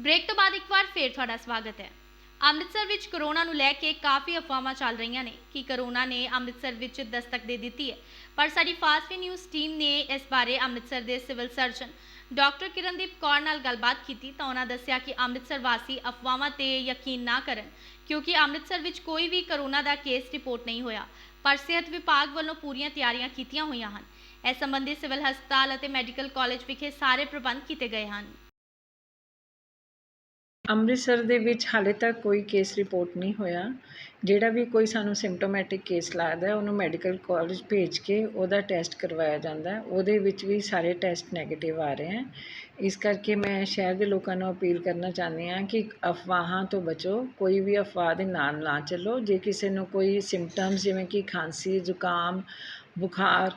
Break ਤੋਂ ਬਾਅਦ ਇੱਕ ਵਾਰ ਫੇਰ ਤੁਹਾਡਾ ਸਵਾਗਤ ਹੈ। ਅੰਮ੍ਰਿਤਸਰ ਵਿੱਚ ਕਰੋਨਾ ਨੂੰ ਲੈ ਕੇ ਕਾਫੀ ਅਫਵਾਹਾਂ ਚੱਲ ਰਹੀਆਂ ਨੇ ਕਿ ਕਰੋਨਾ ਨੇ ਅੰਮ੍ਰਿਤਸਰ ਵਿੱਚ ਦਸਤਕ ਦੇ ਦਿੱਤੀ ਹੈ। ਪਰ ਸਾਡੀ ਫਾਸਟ ਨਿਊਜ਼ ਟੀਮ ਨੇ ਇਸ ਬਾਰੇ ਅੰਮ੍ਰਿਤਸਰ ਦੇ civil surgeon doctor Kirandeep Kaur ਨਾਲ ਗੱਲਬਾਤ ਕੀਤੀ ਤਾਂ ਉਹਨਾਂ ਦੱਸਿਆ ਕਿ ਅੰਮ੍ਰਿਤਸਰ ਵਾਸੀ ਅਫਵਾਹਾਂ ਤੇ ਯਕੀਨ ਨਾ ਕਰਨ ਕਿਉਂਕਿ ਅੰਮ੍ਰਿਤਸਰ ਵਿੱਚ ਕੋਈ ਵੀ ਕਰੋਨਾ ਦਾ ਕੇਸ ਰਿਪੋਰਟ ਨਹੀਂ ਹੋਇਆ। ਪਰ ਸਿਹਤ ਵਿਭਾਗ ਵੱਲੋਂ ਪੂਰੀਆਂ ਤਿਆਰੀਆਂ ਕੀਤੀਆਂ ਹੋਈਆਂ ਹਨ। ਇਸ ਸੰਬੰਧੀ ਸਿਵਲ ਹਸਪਤਾਲ ਅਤੇ ਮੈਡੀਕਲ ਕਾਲਜ ਵਿਖੇ ਸਾਰੇ ਪ੍ਰਬੰਧ ਕੀਤੇ ਗਏ ਹਨ। ਅੰਮ੍ਰਿਤਸਰ ਦੇ ਵਿੱਚ ਹਾਲੇ ਤੱਕ ਕੋਈ ਕੇਸ ਰਿਪੋਰਟ ਨਹੀਂ ਹੋਇਆ। ਜਿਹੜਾ ਵੀ ਕੋਈ ਸਾਨੂੰ ਸਿੰਪਟੋਮੈਟਿਕ ਕੇਸ ਲੱਗਦਾ ਉਹਨੂੰ ਮੈਡੀਕਲ ਕਾਲਜ ਭੇਜ ਕੇ ਉਹਦਾ ਟੈਸਟ ਕਰਵਾਇਆ ਜਾਂਦਾ ਉਹਦੇ ਵਿੱਚ ਵੀ ਸਾਰੇ ਟੈਸਟ ਨੈਗੇਟਿਵ ਆ ਰਹੇ ਹੈ। ਇਸ ਕਰਕੇ ਮੈਂ ਸ਼ਹਿਰ ਦੇ ਲੋਕਾਂ ਨੂੰ ਅਪੀਲ ਕਰਨਾ ਚਾਹੁੰਦੀ ਹਾਂ ਕਿ ਅਫਵਾਹਾਂ ਤੋਂ ਬਚੋ। ਕੋਈ ਵੀ ਅਫਵਾਹ ਦੇ ਨਾਲ ਨਾ ਚੱਲੋ। ਜੇ ਕਿਸੇ ਨੂੰ ਕੋਈ ਸਿੰਪਟਮਸ ਜਿਵੇਂ ਕਿ ਖਾਂਸੀ, ਜ਼ੁਕਾਮ, ਬੁਖਾਰ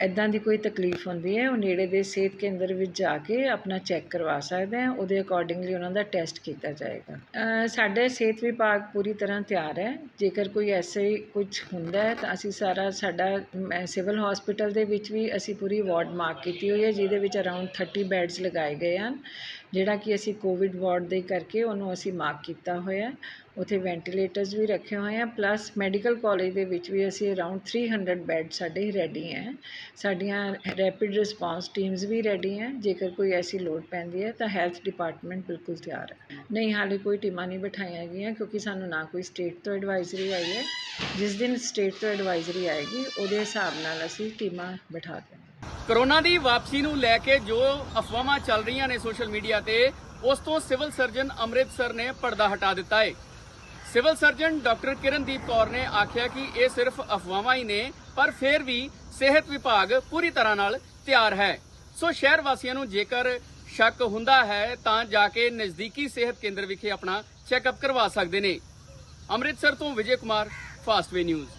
ਇੱਦਾਂ ਦੀ ਕੋਈ ਤਕਲੀਫ ਹੁੰਦੀ ਹੈ, ਉਹ ਨੇੜੇ ਦੇ ਸਿਹਤ ਕੇਂਦਰ ਵਿੱਚ ਜਾ ਕੇ ਆਪਣਾ ਚੈੱਕ ਕਰਵਾ ਸਕਦੇ ਆ ਉਹਦੇ ਅਕੋਰਡਿੰਗਲੀ ਉਹਨਾਂ ਦਾ ਟੈਸਟ ਕੀਤਾ ਜਾਏਗਾ। ਸਾਡੇ ਸਿਹਤ ਵਿਭਾਗ ਪੂਰੀ ਤਰ੍ਹਾਂ ਤਿਆਰ ਹੈ, ਜੇਕਰ ਕੋਈ ਐਸੇ ਕੁਝ ਹੁੰਦਾ ਹੈ ਤਾਂ ਅਸੀਂ ਸਾਰਾ ਸਾਡਾ ਸਿਵਲ ਹਸਪੀਟਲ ਦੇ ਵਿੱਚ ਵੀ ਅਸੀਂ ਪੂਰੀ ਵਾਰਡ ਮਾਰਕ ਕੀਤੀ ਹੋਈ ਹੈ, ਜਿਹਦੇ ਵਿੱਚ ਅਰਾਊਂਡ 30 ਬੈੱਡਸ ਲਗਾਏ ਗਏ ਹਨ, ਜਿਹੜਾ ਕਿ ਅਸੀਂ ਕੋਵਿਡ ਵਾਰਡ ਦੇ ਕਰਕੇ ਉਹਨੂੰ ਅਸੀਂ ਮਾਰਕ ਕੀਤਾ ਹੋਇਆ ਉੱਥੇ ਵੈਂਟੀਲੇਟਰਸ ਵੀ ਰੱਖੇ ਹੋਏ ਆ ਪਲੱਸ ਮੈਡੀਕਲ ਕਾਲਜ ਦੇ ਵਿੱਚ ਵੀ ਅਸੀਂ ਅਰਾਊਂਡ 300 ਬੈੱਡ ਸਾਡੇ ਰੈਡੀ ਹੈ। ਸਾਡੀਆਂ ਰੈਪਿਡ ਰਿਸਪਾਂਸ ਟੀਮਸ ਵੀ ਰੈਡੀ ਹੈ, ਜੇਕਰ ਕੋਈ ਐਸੀ ਲੋੜ ਪੈਂਦੀ ਹੈ ਤਾਂ ਹੈਲਥ ਡਿਪਾਰਟਮੈਂਟ ਬਿਲਕੁਲ ਤਿਆਰ ਹੈ। ਨਹੀਂ, ਹਾਲੇ ਕੋਈ ਟੀਮਾਂ ਨਹੀਂ ਬਿਠਾਈਆਂ ਗਈਆਂ ਕਿਉਂਕਿ ਸਾਨੂੰ ਨਾ ਕੋਈ ਸਟੇਟ ਤੋਂ ਐਡਵਾਈਜ਼ਰੀ ਆਈ ਹੈ। ਜਿਸ ਦਿਨ ਸਟੇਟ ਤੋਂ ਐਡਵਾਈਜ਼ਰੀ ਆਏਗੀ, ਉਹਦੇ ਹਿਸਾਬ ਨਾਲ ਅਸੀਂ ਟੀਮਾਂ ਬਿਠਾ ਦਿਆਂਗੇ। ਕਰੋਨਾ ਦੀ ਵਾਪਸੀ ਨੂੰ ਲੈ ਕੇ ਜੋ ਅਫਵਾਹਾਂ ਚੱਲ ਰਹੀਆਂ ਨੇ ਸੋਸ਼ਲ ਮੀਡੀਆ ਤੇ, ਉਸ ਤੋਂ ਸਿਵਲ ਸਰਜਨ ਅੰਮ੍ਰਿਤਸਰ ਨੇ ਪਰਦਾ ਹਟਾ ਦਿੱਤਾ ਹੈ civil surgeon doctor Kirandeep Kaur ਨੇ ਆਖਿਆ ਕਿ ਇਹ ਸਿਰਫ ਅਫਵਾਹਾਂ ਹੀ ਨੇ, ਪਰ ਫਿਰ ਵੀ ਸਿਹਤ ਵਿਭਾਗ ਪੂਰੀ ਤਰ੍ਹਾਂ ਨਾਲ ਤਿਆਰ ਹੈ। ਸੋ ਸ਼ਹਿਰ ਵਾਸੀਆਂ ਨੂੰ ਜੇਕਰ ਸ਼ੱਕ ਹੁੰਦਾ ਹੈ, ਤਾਂ ਜਾ ਕੇ ਨਜ਼ਦੀਕੀ ਸਿਹਤ ਕੇਂਦਰ ਵਿਖੇ ਆਪਣਾ ਚੈੱਕਅਪ ਕਰਵਾ ਸਕਦੇ ਨੇ। ਅੰਮ੍ਰਿਤਸਰ ਤੋਂ ਵਿਜੇ ਕੁਮਾਰ ਫਾਸਟਵੇ ਨਿਊਜ਼।